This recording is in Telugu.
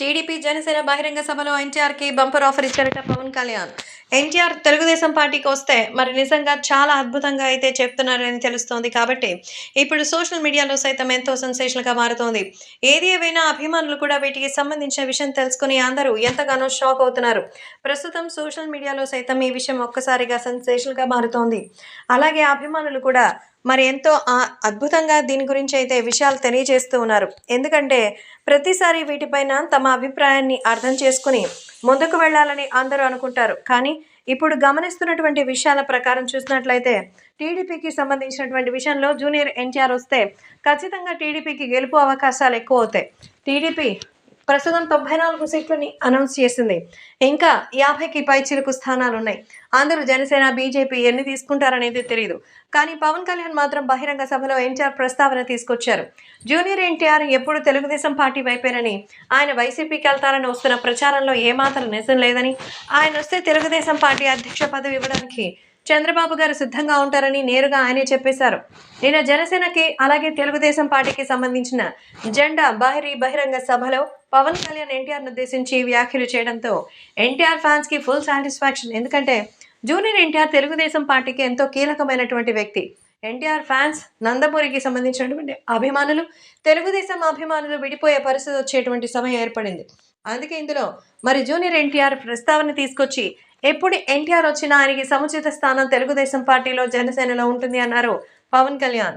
టీడీపీ జనసేన బహిరంగ సభలో ఎన్టీఆర్కి బంపర్ ఆఫర్ ఇచ్చారట పవన్ కళ్యాణ్. ఎన్టీఆర్ తెలుగుదేశం పార్టీకి వస్తే మరి నిజంగా చాలా అద్భుతంగా అయితే చెప్తున్నారని తెలుస్తోంది కాబట్టి ఇప్పుడు సోషల్ మీడియాలో సైతం ఎంతో సెన్సేషన్గా మారుతోంది. ఏది ఏవైనా అభిమానులు కూడా వీటికి సంబంధించిన విషయం తెలుసుకుని అందరూ ఎంతగానో షాక్ అవుతున్నారు. ప్రస్తుతం సోషల్ మీడియాలో సైతం ఈ విషయం ఒక్కసారిగా సెన్సేషన్గా మారుతోంది. అలాగే అభిమానులు కూడా మరి ఎంతో అద్భుతంగా దీని గురించి అయితే విషయాలు తెలియజేస్తూ ఉన్నారు. ఎందుకంటే ప్రతిసారి వీటిపైన తమ అభిప్రాయాన్ని అర్థం చేసుకుని ముందుకు వెళ్ళాలని అందరూ అనుకుంటారు. కానీ ఇప్పుడు గమనిస్తున్నటువంటి విషయాల ప్రకారం చూసినట్లయితే టీడీపీకి సంబంధించినటువంటి విషయంలో జూనియర్ ఎన్టీఆర్ వస్తే ఖచ్చితంగా టీడీపీకి గెలుపు అవకాశాలు ఎక్కువ అవుతాయి. టీడీపీ ప్రస్తుతం తొంభై నాలుగు సీట్లని అనౌన్స్ చేసింది. ఇంకా యాభైకి పై చిరుకు స్థానాలు ఉన్నాయి అందరూ జనసేన బీజేపీ ఎన్ని తీసుకుంటారనేది తెలియదు కానీ పవన్ కళ్యాణ్ మాత్రం బహిరంగ సభలో ఎన్టీఆర్ ప్రస్తావన తీసుకొచ్చారు. జూనియర్ ఎన్టీఆర్ ఎప్పుడు తెలుగుదేశం పార్టీ వైపేనని ఆయన వైసీపీకి వెళ్తారని వస్తున్న ప్రచారంలో ఏమాత్రం నిజం లేదని ఆయన వస్తే తెలుగుదేశం పార్టీ అధ్యక్ష పదవి ఇవ్వడానికి చంద్రబాబు గారు సిద్ధంగా ఉంటారని నేరుగా ఆయనే చెప్పేశారు. నిన్న జనసేనకి అలాగే తెలుగుదేశం పార్టీకి సంబంధించిన జెండా బహిరీ బహిరంగ సభలో పవన్ కళ్యాణ్ ఎన్టీఆర్ను ఉద్దేశించి వ్యాఖ్యలు చేయడంతో ఎన్టీఆర్ ఫ్యాన్స్కి ఫుల్ సాటిస్ఫాక్షన్. ఎందుకంటే జూనియర్ ఎన్టీఆర్ తెలుగుదేశం పార్టీకి ఎంతో కీలకమైనటువంటి వ్యక్తి. ఎన్టీఆర్ ఫ్యాన్స్ నందమూరికి సంబంధించినటువంటి అభిమానులు తెలుగుదేశం అభిమానులు విడిపోయే పరిస్థితి వచ్చేటువంటి సమయం ఏర్పడింది. అందుకే ఇందులో మరి జూనియర్ ఎన్టీఆర్ ప్రస్తావన తీసుకొచ్చి ఎప్పుడు ఎన్టీఆర్ వచ్చినా ఆయనకి సముచిత స్థానం తెలుగుదేశం పార్టీలో జనసేనలో ఉంటుంది అన్నారు పవన్ కళ్యాణ్.